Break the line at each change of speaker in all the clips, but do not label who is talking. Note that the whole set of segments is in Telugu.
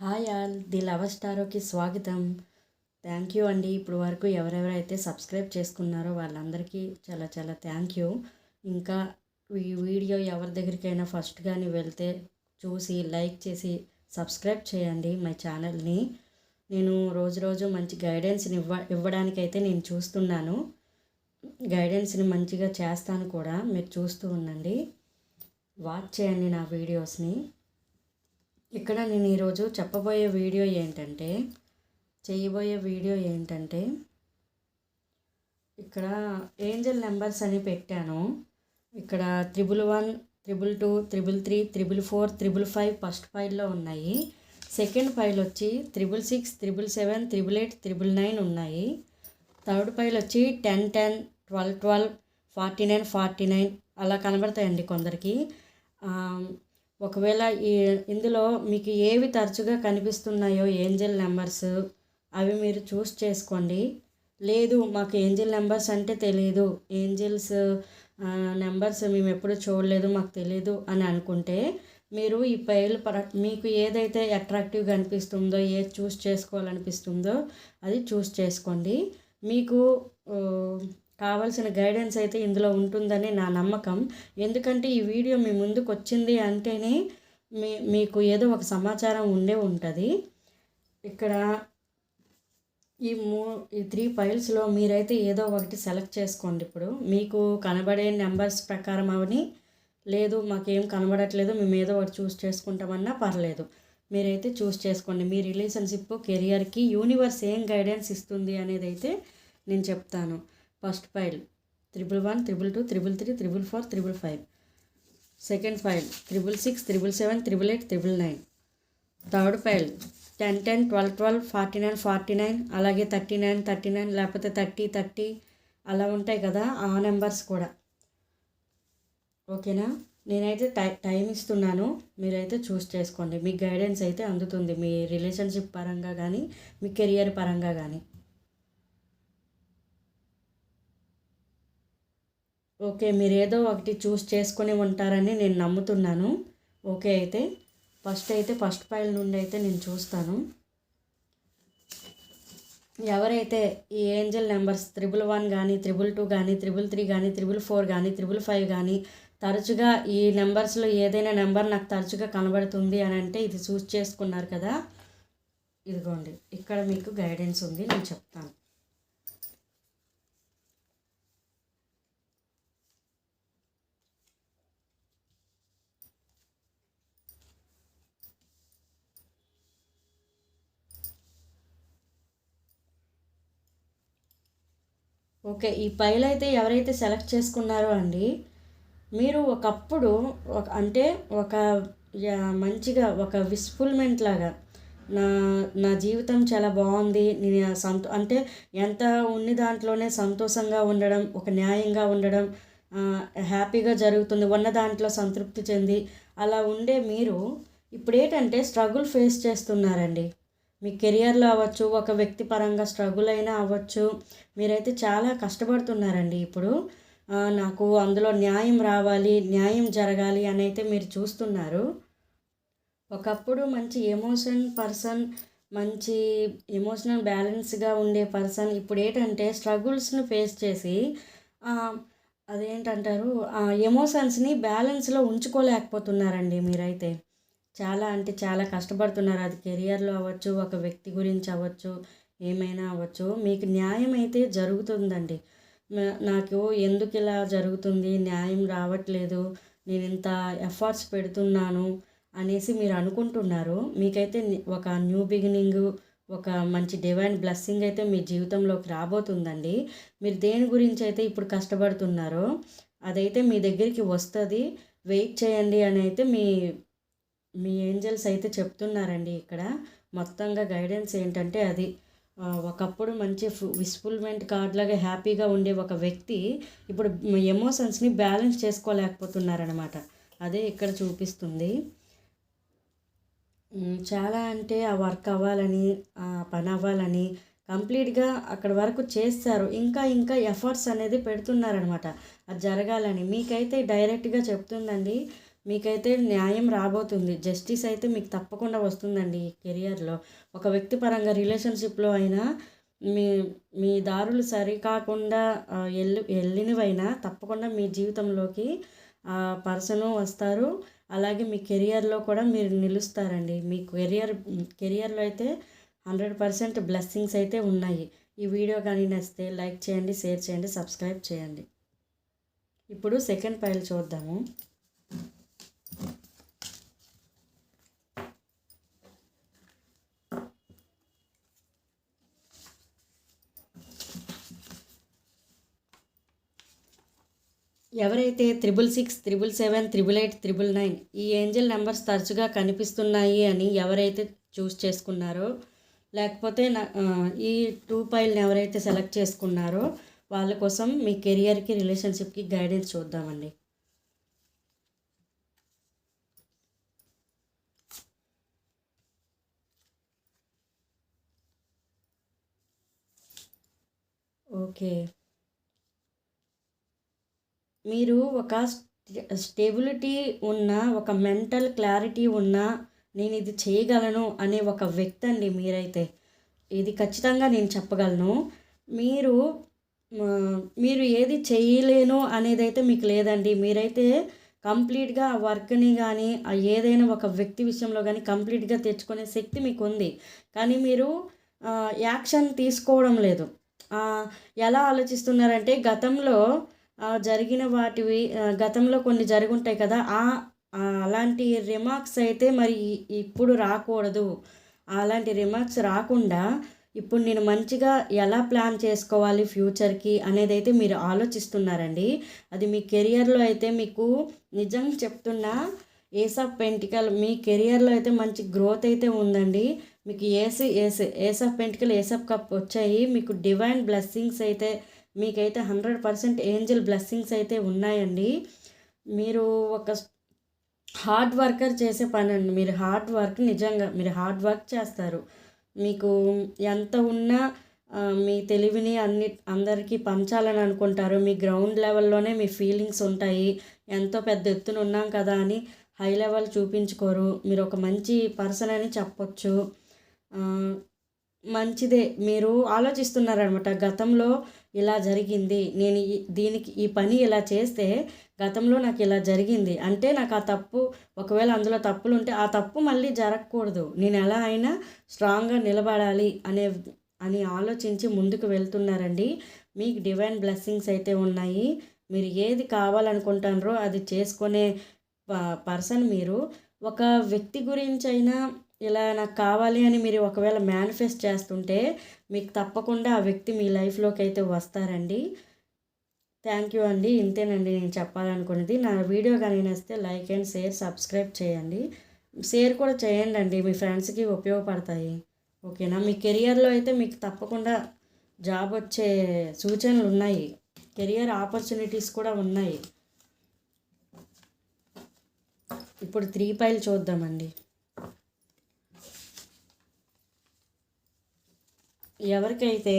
హాయ్ ఆల్ ది లవర్ స్టారోకి స్వాగతం. థ్యాంక్ యూ అండి. ఇప్పుడు వరకు ఎవరెవరైతే సబ్స్క్రైబ్ చేసుకున్నారో వాళ్ళందరికీ చాలా చాలా థ్యాంక్ యూ. ఇంకా ఈ వీడియో ఎవరి దగ్గరికైనా ఫస్ట్ కానీ వెళ్తే చూసి లైక్ చేసి సబ్స్క్రైబ్ చేయండి మై ఛానల్ని. నేను రోజు రోజు మంచి గైడెన్స్ని ఇవ్వ ఇవ్వడానికైతే నేను చూస్తున్నాను. గైడెన్స్ని మంచిగా చేస్తాను కూడా. మీరు చూస్తూ ఉండండి. వాచ్ చేయండి నా వీడియోస్ని. ఇక్కడ నేను ఈరోజు చెప్పబోయే వీడియో ఏంటంటే చేయబోయే వీడియో ఏంటంటే ఇక్కడ ఏంజల్ నెంబర్స్ అని పెట్టాను. ఇక్కడ triple one triple two triple three triple four triple five first ఫైల్లో ఉన్నాయి. సెకండ్ ఫైల్ వచ్చి triple six triple seven triple eight triple nine ఉన్నాయి. థర్డ్ ఫైల్ వచ్చి ten ten twelve twelve forty nine forty nine అలా కనబడతాయండి కొందరికి. ఒకవేళ ఈ ఇందులో మీకు ఏవి తరచుగా కనిపిస్తున్నాయో ఏంజల్ నెంబర్స్ అవి మీరు చూస్ చేసుకోండి. లేదు మాకు ఏంజిల్ నెంబర్స్ అంటే తెలియదు ఏంజిల్స్ నెంబర్స్ మేము ఎప్పుడు చూడలేదు మాకు తెలియదు అని అనుకుంటే మీరు ఈ పైలు పర మీకు ఏదైతే అట్రాక్టివ్గా అనిపిస్తుందో ఏది చూస్ చేసుకోవాలనిపిస్తుందో అది చూస్ చేసుకోండి. మీకు కావాల్సిన గైడెన్స్ అయితే ఇందులో ఉంటుందని నా నమ్మకం. ఎందుకంటే ఈ వీడియో మీ ముందుకు వచ్చింది అంటేనే మీ మీకు ఏదో ఒక సమాచారం ఉండే ఉంటుంది. ఇక్కడ ఈ మూ ఈ త్రీ ఫైల్స్లో మీరైతే ఏదో ఒకటి సెలెక్ట్ చేసుకోండి ఇప్పుడు. మీకు కనబడే నెంబర్స్ ప్రకారం అవని లేదు మాకేం కనబడట్లేదు మేము ఏదో ఒకటి చూస్ చేసుకుంటామన్నా పర్లేదు. మీరైతే చూస్ చేసుకోండి. మీ రిలేషన్షిప్ కెరియర్కి యూనివర్స్ ఏం గైడెన్స్ ఇస్తుంది అనేది అయితే నేను చెప్తాను. First file. Triple one triple two triple three triple four triple five. Second file triple six triple seven triple eight triple nine. Third file ten ten twelve twelve forty nine forty nine అలాగే థర్టీ నైన్ థర్టీ నైన్ లేకపోతే థర్టీ థర్టీ అలా ఉంటాయి కదా ఆ నెంబర్స్ కూడా. ఓకేనా? నేనైతే టై టైం ఇస్తున్నాను. మీరైతే చూస్ చేసుకోండి. మీ గైడెన్స్ అయితే అందుతుంది. మీ రిలేషన్షిప్ పరంగా కానీ మీ కెరియర్ పరంగా కానీ ఓకే మీరు ఏదో ఒకటి చూస్ చేసుకొని ఉంటారని నేను నమ్ముతున్నాను. ఓకే అయితే ఫస్ట్ అయితే ఫస్ట్ ఫైల్ నుండి అయితే నేను చూస్తాను. ఎవరైతే ఈ ఏంజల్ నెంబర్స్ త్రిబుల్ వన్ కానీ త్రిబుల్ టూ కానీ త్రిబుల్ త్రీ కానీ త్రిబుల్ ఫోర్ కానీ త్రిబుల్ ఫైవ్ కానీ తరచుగా ఈ నెంబర్స్లో ఏదైనా నెంబర్ నాకు తరచుగా కనబడుతుంది అని అంటే ఇది చూస్ చేసుకున్నారు కదా. ఇదిగోండి ఇక్కడ మీకు గైడెన్స్ ఉంది నేను చెప్తాను. ఓకే ఈ పైలు అయితే ఎవరైతే సెలెక్ట్ చేసుకున్నారో అండి మీరు ఒకప్పుడు ఒక అంటే ఒక మంచిగా ఒక విస్ఫుల్మెంట్ లాగా నా నా జీవితం చాలా బాగుంది నేను సంతో అంటే ఎంత ఉన్ని దాంట్లోనే సంతోషంగా ఉండడం ఒక న్యాయంగా ఉండడం హ్యాపీగా జరుగుతుంది ఉన్న దాంట్లో సంతృప్తి చెంది అలా ఉండే మీరు ఇప్పుడు ఏంటంటే స్ట్రగుల్ ఫేస్ చేస్తున్నారండి. మీ కెరియర్లో అవ్వచ్చు ఒక వ్యక్తి పరంగా స్ట్రగుల్ అయినా అవ్వచ్చు. మీరైతే చాలా కష్టపడుతున్నారండి ఇప్పుడు. నాకు అందులో న్యాయం రావాలి న్యాయం జరగాలి అని అయితే మీరు చూస్తున్నారు. ఒకప్పుడు మంచి ఎమోషన్ పర్సన్ మంచి ఎమోషనల్ బ్యాలెన్స్గా ఉండే పర్సన్ ఇప్పుడు ఏంటంటే స్ట్రగుల్స్ను ఫేస్ చేసి అదేంటంటారు? ఆ ఎమోషన్స్ని బ్యాలెన్స్లో ఉంచుకోలేకపోతున్నారండి మీరైతే. చాలా అంటే చాలా కష్టపడుతున్నారు. అది కెరియర్లో అవ్వచ్చు ఒక వ్యక్తి గురించి అవ్వచ్చు ఏమైనా అవ్వచ్చు. మీకు న్యాయం అయితే జరుగుతుందండి. నాకు ఎందుకు ఇలా జరుగుతుంది? న్యాయం రావట్లేదు. నేను ఇంత ఎఫర్ట్స్ పెడుతున్నాను అనేసి మీరు అనుకుంటున్నారు. మీకైతే ఒక న్యూ బిగినింగ్ ఒక మంచి డివైన్ బ్లెస్సింగ్ అయితే మీ జీవితంలోకి రాబోతుందండి. మీరు దేని గురించి అయితే ఇప్పుడు కష్టపడుతున్నారో అదైతే మీ దగ్గరికి వస్తుంది. వెయిట్ చేయండి అని అయితే మీ మీ ఏంజల్స్ అయితే చెప్తున్నారండి ఇక్కడ. మొత్తంగా గైడెన్స్ ఏంటంటే అది. ఒకప్పుడు మంచి విస్ఫుల్మెంట్ కార్డ్ లాగా హ్యాపీగా ఉండే ఒక వ్యక్తి ఇప్పుడు ఎమోషన్స్ని బ్యాలెన్స్ చేసుకోలేకపోతున్నారనమాట అదే ఇక్కడ చూపిస్తుంది. చాలా అంటే ఆ వర్క్ అవ్వాలని ఆ పని అవ్వాలని కంప్లీట్గా అక్కడ వరకు చేస్తారు. ఇంకా ఇంకా ఎఫర్ట్స్ అనేది పెడుతున్నారనమాట అది జరగాలని. మీకైతే డైరెక్ట్గా చెప్తుందండి మీకైతే న్యాయం రాబోతుంది. జస్టిస్ అయితే మీకు తప్పకుండా వస్తుందండి ఈ కెరియర్లో. ఒక వ్యక్తి పరంగా రిలేషన్షిప్లో అయినా మీ మీ దారులు సరికాకుండా వెళ్ళి వెళ్ళినవైనా తప్పకుండా మీ జీవితంలోకి పర్సను వస్తారు. అలాగే మీ కెరియర్లో కూడా మీరు నిలుస్తారండి. మీ కెరియర్ కెరియర్లో అయితే హండ్రెడ్ పర్సెంట్ బ్లెస్సింగ్స్ అయితే ఉన్నాయి. ఈ వీడియో కానీ నచ్చితే లైక్ చేయండి షేర్ చేయండి సబ్స్క్రైబ్ చేయండి. ఇప్పుడు సెకండ్ ఫైల్ చూద్దాము. ఎవరైతే triple six triple seven triple eight triple nine ఈ ఏంజల్ నెంబర్స్ తరచుగా కనిపిస్తున్నాయి అని ఎవరైతే చూస్ చేసుకున్నారో లేకపోతే నా ఈ టూ పైల్ని ఎవరైతే సెలెక్ట్ చేసుకున్నారో వాళ్ళ కోసం మీ కెరియర్కి రిలేషన్షిప్కి గైడెన్స్ చూద్దామండి. ఓకే. మీరు ఒక స్టెబిలిటీ ఉన్న ఒక మెంటల్ క్లారిటీ ఉన్న నేను ఇది చేయగలను అనే ఒక వ్యక్తి అండి మీరైతే. ఇది ఖచ్చితంగా నేను చెప్పగలను. మీరు మీరు ఏది చేయలేను అనేది అయితే మీకు లేదండి. మీరైతే కంప్లీట్గా ఆ వర్క్ని కానీ ఏదైనా ఒక వ్యక్తి విషయంలో కానీ కంప్లీట్గా తెచ్చుకునే శక్తి మీకు ఉంది కానీ మీరు యాక్షన్ తీసుకోవడం లేదు. ఎలా ఆలోచిస్తున్నారంటే గతంలో జరిగిన వాటివి గతంలో కొన్ని జరుగుంటాయి కదా ఆ అలాంటి రిమార్క్స్ అయితే మరి ఇప్పుడు రాకూడదు. అలాంటి రిమార్క్స్ రాకుండా ఇప్పుడు నేను మంచిగా ఎలా ప్లాన్ చేసుకోవాలి ఫ్యూచర్కి అనేది అయితే మీరు ఆలోచిస్తున్నారండి. అది మీ కెరియర్లో అయితే మీకు నిజం చెప్తున్నా ఏస్ ఆఫ్ పెంటికల్ మీ కెరియర్లో అయితే మంచి గ్రోత్ అయితే ఉందండి. మీకు ace ace ace of pentacle ace of cup వచ్చాయి. మీకు డివైన్ బ్లెస్సింగ్స్ అయితే మీకైతే హండ్రెడ్ పర్సెంట్ ఏంజల్ బ్లెస్సింగ్స్ అయితే ఉన్నాయండి. మీరు ఒక హార్డ్ వర్కర్ చేసే పని అండి మీరు హార్డ్ వర్క్ నిజంగా మీరు హార్డ్ వర్క్ చేస్తారు. మీకు ఎంత ఉన్నా మీ తెలివిని అన్ని అందరికీ పంచాలని అనుకుంటారు. మీ గ్రౌండ్ లెవెల్లోనే మీ ఫీలింగ్స్ ఉంటాయి. ఎంతో పెద్ద ఎత్తున ఉన్నాం కదా అని హై లెవెల్ చూపించుకోరు. మీరు ఒక మంచి పర్సన్ అని చెప్పొచ్చు. మంచిదే. మీరు ఆలోచిస్తున్నారనమాట. గతంలో ఇలా జరిగింది. నేను దీనికి ఈ పని ఇలా చేస్తే గతంలో నాకు ఇలా జరిగింది. అంటే నాకు ఆ తప్పు ఒకవేళ అందులో తప్పులు ఉంటే ఆ తప్పు మళ్ళీ జరగకూడదు. నేను ఎలా అయినా స్ట్రాంగ్గా నిలబడాలి అనే అని ఆలోచించి ముందుకు వెళ్తున్నారండి. మీకు డివైన్ బ్లెస్సింగ్స్ అయితే ఉన్నాయి. మీరు ఏది కావాలనుకుంటారో అది చేసుకునే పర్సన్ మీరు. ఒక వ్యక్తి గురించి అయినా ఇలా నాకు కావాలి అని మీరు ఒకవేళ మేనిఫెస్ట్ చేస్తుంటే మీకు తప్పకుండా ఆ వ్యక్తి మీ లైఫ్లోకి అయితే వస్తారండి. థ్యాంక్ యూ అండి. ఇంతేనండి నేను చెప్పాలనుకున్నది. నా వీడియో కానీ నచ్చితే లైక్ అండ్ షేర్ సబ్స్క్రైబ్ చేయండి. షేర్ కూడా చేయండి అండి. మీ ఫ్రెండ్స్కి ఉపయోగపడతాయి. ఓకేనా? మీ కెరియర్లో అయితే మీకు తప్పకుండా జాబ్ వచ్చే సూచనలు ఉన్నాయి. కెరియర్ ఆపర్చునిటీస్ కూడా ఉన్నాయి. ఇప్పుడు త్రీ పైలు చూద్దామండి. ఎవరికైతే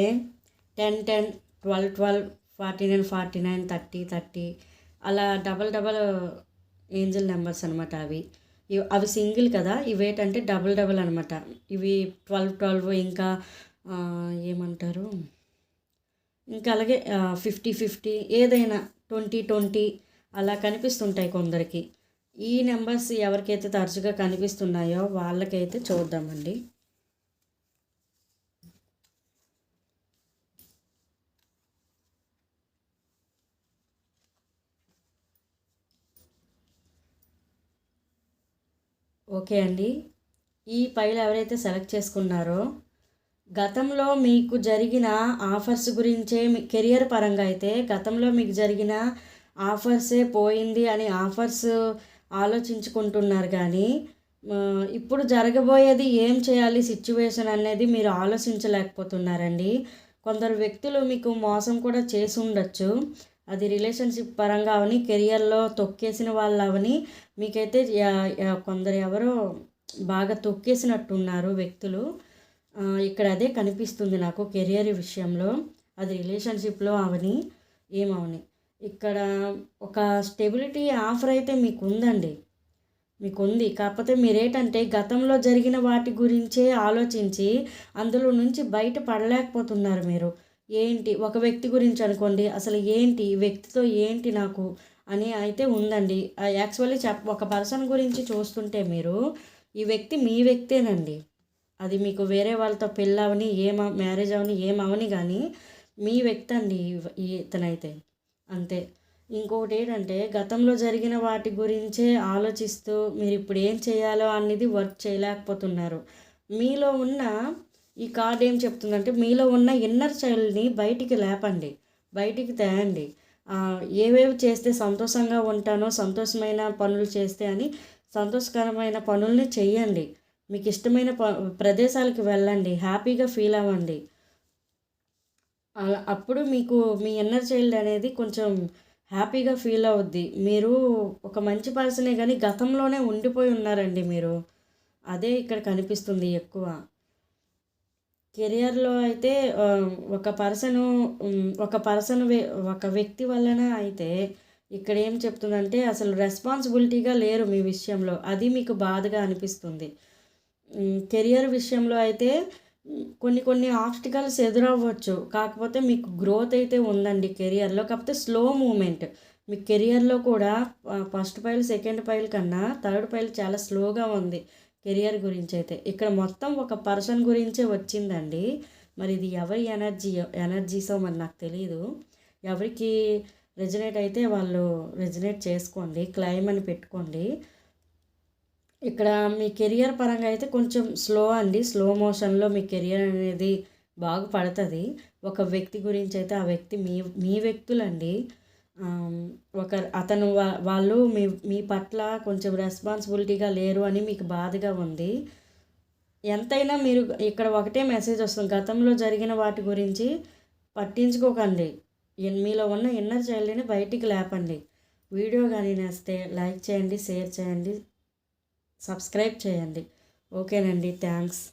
ten ten twelve twelve forty nine forty nine thirty thirty అలా డబల్ డబల్ ఏంజల్ నెంబర్స్ అనమాట అవి. అవి సింగిల్ కదా ఇవి ఏంటంటే డబల్ డబల్ అనమాట ఇవి ట్వెల్వ్ ట్వెల్వ్ ఇంకా ఏమంటారు? ఇంకా అలాగే ఫిఫ్టీ ఫిఫ్టీ ఏదైనా ట్వంటీ ట్వంటీ అలా కనిపిస్తుంటాయి కొందరికి. ఈ నెంబర్స్ ఎవరికైతే తరచుగా కనిపిస్తున్నాయో వాళ్ళకైతే చూద్దామండి. ఓకే అండి. ఈ ఫైల్ ఎవరైతే సెలెక్ట్ చేసుకున్నారో గతంలో మీకు జరిగిన ఆఫర్స్ గురించే మీ కెరియర్ పరంగా అయితే గతంలో మీకు జరిగిన ఆఫర్సే పోయింది అని ఆఫర్స్ ఆలోచించుకుంటున్నారు కానీ ఇప్పుడు జరగబోయేది ఏం చేయాలి సిచ్యువేషన్ అనేది మీరు ఆలోచించలేకపోతున్నారండి. కొందరు వ్యక్తులు మీకు మోసం కూడా చేసి ఉండొచ్చు. అది రిలేషన్షిప్ పరంగా అవని కెరియర్లో తొక్కేసిన వాళ్ళు అవని మీకైతే కొందరు ఎవరో బాగా తొక్కేసినట్టున్నారు వ్యక్తులు. ఇక్కడ అదే కనిపిస్తుంది నాకు కెరియర్ విషయంలో. అది రిలేషన్షిప్లో అవని ఏమవని. ఇక్కడ ఒక స్టెబిలిటీ ఆఫర్ అయితే మీకు ఉందండి మీకు ఉంది కాకపోతే మీరేంటంటే గతంలో జరిగిన వాటి గురించే ఆలోచించి అందులో నుంచి బయట పడలేకపోతున్నారు మీరు. ఏంటి? ఒక వ్యక్తి గురించి అనుకోండి అసలు ఏంటి? ఈ వ్యక్తితో ఏంటి నాకు? అని అయితే ఉందండి. యాక్చువల్లీ చెప్ ఒక పర్సన్ గురించి చూస్తుంటే మీరు ఈ వ్యక్తి మీ వ్యక్తేనండి. అది మీకు వేరే వాళ్ళతో పెళ్ళవని ఏమ మ్యారేజ్ అవని ఏమవని కానీ మీ వ్యక్తి అండి ఇతనైతే. అంతే. ఇంకొకటి ఏంటంటే గతంలో జరిగిన వాటి గురించే ఆలోచిస్తూ మీరు ఇప్పుడు ఏం చేయాలో అనేది వర్క్ చేయలేకపోతున్నారు. మీలో ఉన్న ఈ కార్డ్ ఏం చెప్తుందంటే మీలో ఉన్న ఇన్నర్ చైల్డ్ని బయటికి లేపండి. బయటికి తేయండి. ఏవేవి చేస్తే సంతోషంగా ఉంటానో సంతోషమైన పనులు చేస్తే అని సంతోషకరమైన పనుల్ని చెయ్యండి. మీకు ఇష్టమైన ప ప్రదేశాలకు వెళ్ళండి. హ్యాపీగా ఫీల్ అవ్వండి. అలా అప్పుడు మీకు మీ ఇన్నర్ చైల్డ్ అనేది కొంచెం హ్యాపీగా ఫీల్ అవుద్ది. మీరు ఒక మంచి పర్సనే కానీ గతంలోనే ఉండిపోయి ఉన్నారండి మీరు. అదే ఇక్కడ కనిపిస్తుంది ఎక్కువ. కెరియర్లో అయితే ఒక పర్సను ఒక పర్సన్ ఒక వ్యక్తి వలన అయితే ఇక్కడ ఏం చెప్తుందంటే అసలు రెస్పాన్సిబిలిటీగా లేరు మీ విషయంలో. అది మీకు బాధగా అనిపిస్తుంది. కెరియర్ విషయంలో అయితే కొన్ని కొన్ని ఆబ్స్టికల్స్ ఎదురవ్వచ్చు. కాకపోతే మీకు గ్రోత్ అయితే ఉందండి కెరియర్లో. కాకపోతే స్లో మూమెంట్. మీ కెరియర్లో కూడా ఫస్ట్ పైల్ సెకండ్ పైల్ కన్నా థర్డ్ పైల్ చాలా స్లోగా ఉంది. కెరియర్ గురించి అయితే ఇక్కడ మొత్తం ఒక పర్సన్ గురించే వచ్చిందండి. మరి ఇది ఎవరి ఎనర్జీ ఎనర్జీసో మరి నాకు తెలియదు ఎవరికి రెజినేట్ అయితే వాళ్ళు రెజినేట్ చేసుకోండి క్లైమ్ అని పెట్టుకోండి. ఇక్కడ మీ కెరియర్ పరంగా అయితే కొంచెం స్లో అండి. స్లో మోషన్లో మీ కెరియర్ అనేది బాగుపడుతుంది ఒక వ్యక్తి గురించి అయితే ఆ వ్యక్తి మీ మీ వ్యక్తులండి. ఒక అతను వాళ్ళు మీ మీ పట్ల కొంచెం రెస్పాన్సిబిలిటీగా లేరు అని మీకు బాధగా ఉంది. ఎంతైనా మీరు ఇక్కడ ఒకటే మెసేజ్ వస్తుంది. గతంలో జరిగిన వాటి గురించి పట్టించుకోకండి. మీలో ఉన్న ఇన్నర్ చైల్డ్ని బయటికి లేపండి. వీడియో కానీ నేస్తే లైక్ చేయండి షేర్ చేయండి సబ్స్క్రైబ్ చేయండి. ఓకేనండి. థ్యాంక్స్.